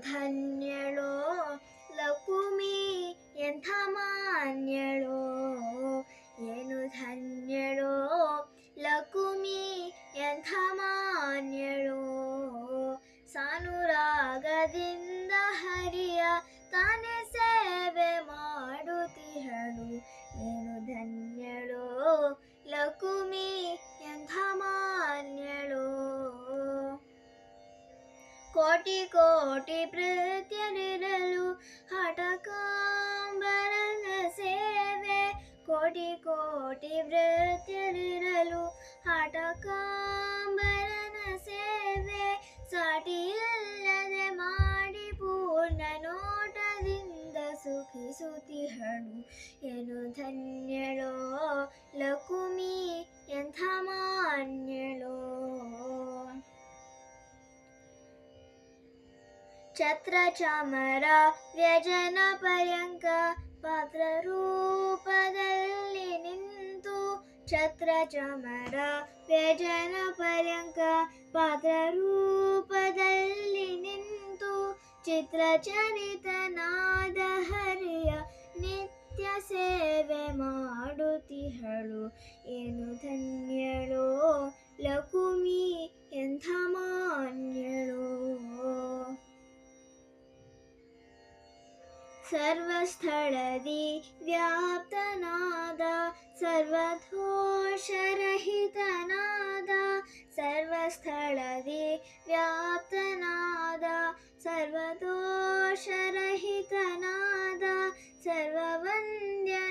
ಧನ್ಯಳೋ, ಲಕುಮಿ, ಎಂಥ ಮಾನ್ಯಳೋ. ಏನು ಧನ್ಯಳೋ, ಲಕುಮಿ, ಎಂಥ ಮಾನ್ಯಳೋ. ಸಾನುರಾಗದಿಂದ ಹರಿಯ ತಾನೇ ಸೇವೆ ಮಾಡುತ್ತಿಹಳು. ಏನು ಧನ್ಯಳೋ కోటి కోటి ప్రత్యనిరలు హఠకాంబరంగ సేవే. కోటి కోటి ప్రత్యనిరలు హఠకాంబరణ సేవే. సాటి ಛತ್ರ ಚಾಮರ ವ್ಯಜನ ಪರ್ಯಂಕ ಪಾತ್ರ ರೂಪದಲ್ಲಿ ನಿಂತು ಛತ್ರ ಚಾಮರ ವ್ಯಜನ ಪರ್ಯಂಕ ಪಾತ್ರ ರೂಪದಲ್ಲಿ ನಿಂತು ಚಿತ್ರಚರಿತನಾದ ಹರಿಯ ನಿತ್ಯ ಸೇವೆ ಮಾಡುತ್ತಿಹಳು. ಸರ್ವಸ್ಥಳದಿ ವ್ಯಾಪ್ತನಾದ ಸರ್ವದೋಷರಹಿತನಾದ ಸರ್ವಸ್ಥಳದಿ ವ್ಯಾಪ್ತನಾದ ಸರ್ವದೋಷರಹಿತನಾದ ಸರ್ವವಂದ್ಯನಾದ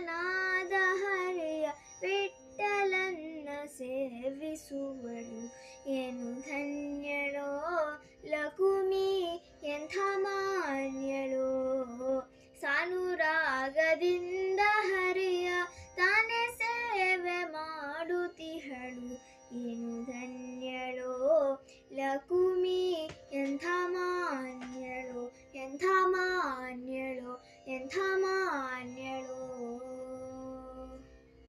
ಹರಿಯ ವಿಠಲನ್ನ ಸೇವಿಸುವನು ಏನು